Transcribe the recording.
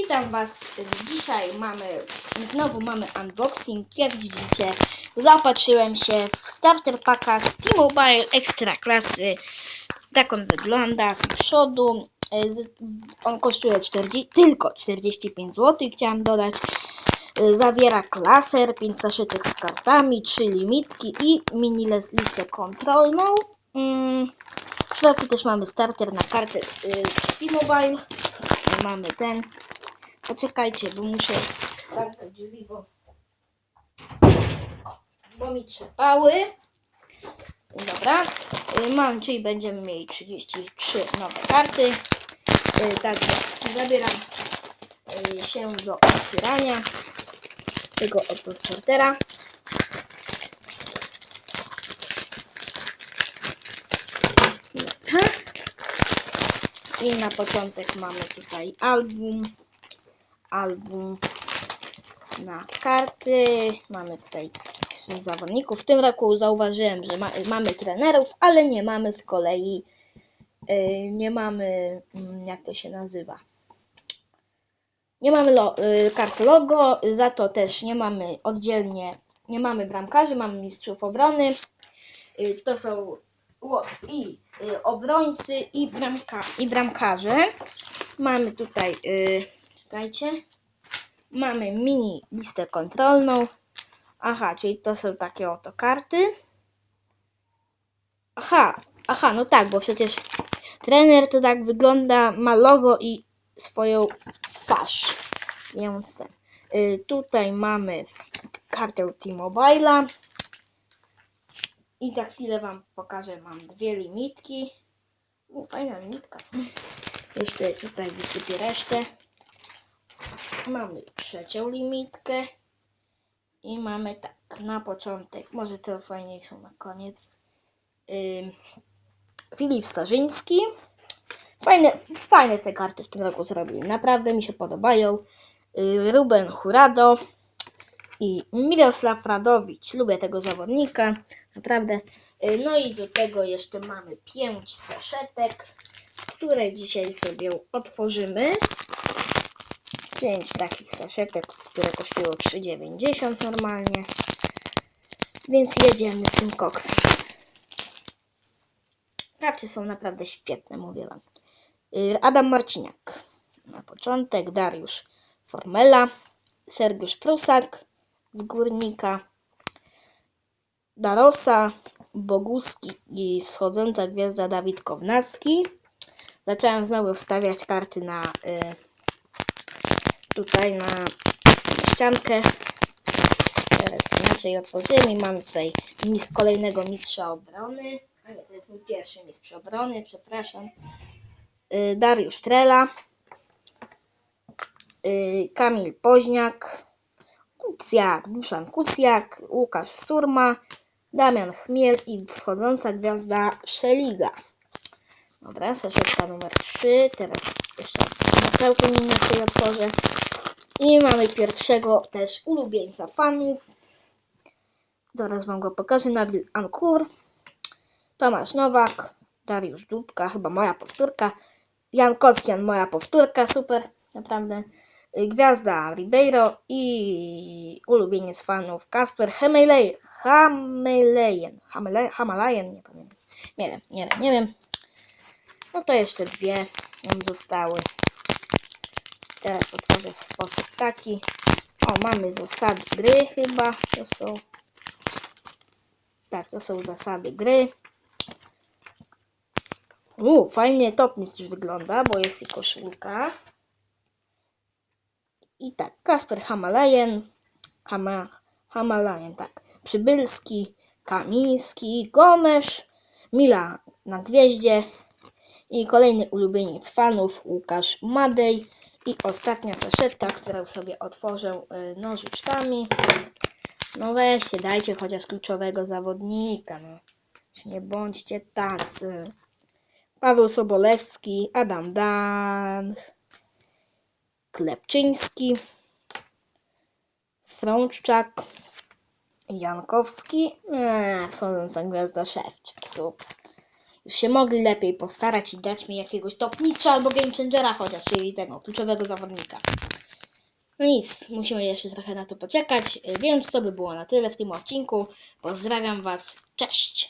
Witam Was. Dzisiaj mamy, znowu mamy unboxing. Jak widzicie, zaopatrzyłem się w starter packa z T-Mobile Extra klasy. Tak on wygląda z przodu. E, On kosztuje 40, tylko 45 zł. Chciałam dodać. E, Zawiera klaser, 5 saszetek z kartami, 3 limitki i mini listę kontrolną. Mm, W środku też mamy starter na kartę y, T-Mobile. Mamy ten. Poczekajcie, bo muszę zamknąć drzwi, bo, bo mi trzepały. Dobra. Y, Mam, czyli będziemy mieli 33 nowe karty. Y, Także zabieram y, się do otwierania tego oto. I na początek mamy tutaj album. Album na karty. Mamy tutaj zawodników. W tym roku zauważyłem, że ma, mamy trenerów, ale nie mamy z kolei y, nie mamy mm, jak to się nazywa. Nie mamy lo, y, kart logo, za to też nie mamy oddzielnie, nie mamy bramkarzy, mamy mistrzów obrony. Y, to są i obrońcy i, bramka, i bramkarze. Mamy tutaj, czekajcie, mamy mini listę kontrolną. Aha, czyli to są takie oto karty. Aha, aha, no tak, bo przecież trener to tak wygląda, ma logo i swoją twarz. Więc. Y, tutaj mamy kartę T-Mobile'a. I za chwilę Wam pokażę, mam dwie limitki. U, fajna limitka. Jeszcze tutaj wysypię resztę. Mamy trzecią limitkę. I mamy tak, na początek, może to fajniejszą na koniec. Filip Starzyński. Fajne, fajne te karty w tym roku zrobił. Naprawdę mi się podobają. Ruben Hurado i Mirosław Radowicz. Lubię tego zawodnika. Naprawdę. No i do tego jeszcze mamy pięć saszetek, które dzisiaj sobie otworzymy. Pięć takich saszetek, które kosztują 3,90 normalnie. Więc jedziemy z tym koksem. Karty są naprawdę świetne, mówię wam. Y, Adam Marciniak. Na początek Dariusz Formela, Sergiusz Prusak z Górnika, Darosa, Boguski i wschodząca gwiazda Dawid Kownacki. Zacząłem znowu wstawiać karty na y, tutaj na ściankę. Teraz inaczej otworzymy i mamy tutaj mis kolejnego mistrza obrony. A nie, to jest mój pierwszy mistrz obrony, przepraszam. Y, Dariusz Trela. Y, Kamil Poźniak. Kucjak, Duszan Kucjak, Łukasz Surma, Damian Chmiel i wschodząca gwiazda Szeliga. Dobra, saszetka numer 3. Teraz jeszcze na całkiem inaczej otworzę. I mamy pierwszego też ulubieńca fanów. Zaraz wam go pokażę. Nabil Ankur, Tomasz Nowak, Dariusz Dudka, chyba moja powtórka. Jan Kocjan, moja powtórka, super, naprawdę. Y, Gwiazda Ribeiro i ulubieniec fanów Kasper Hamelejen. Hamelejen. Hamele- Hamalajen, nie pamiętam. Nie wiem, nie wiem, nie wiem. No to jeszcze dwie nam zostały. Teraz otworzę w sposób taki. O, mamy zasady gry chyba. To są. Tak, to są zasady gry. U, fajnie top mistrz wygląda, bo jest i koszulka. I tak, Kasper Hamalajen, Hama, Hamalajen, tak, Przybylski, Kamiński, Gomesz, Mila na gwieździe i kolejny ulubieniec fanów, Łukasz Madej i ostatnia saszetka, którą sobie otworzę y, nożyczkami. No weźcie, dajcie chociaż kluczowego zawodnika, no. Nie bądźcie tacy. Paweł Sobolewski, Adam Dan, Klepczyński, Frączczak, Jankowski, eee, wschodząca gwiazda Szewczyk, super. Się mogli lepiej postarać i dać mi jakiegoś top mistrza albo game changera chociaż, czyli tego kluczowego zawodnika. No nic, musimy jeszcze trochę na to poczekać. Więc to by było na tyle w tym odcinku. Pozdrawiam Was, cześć!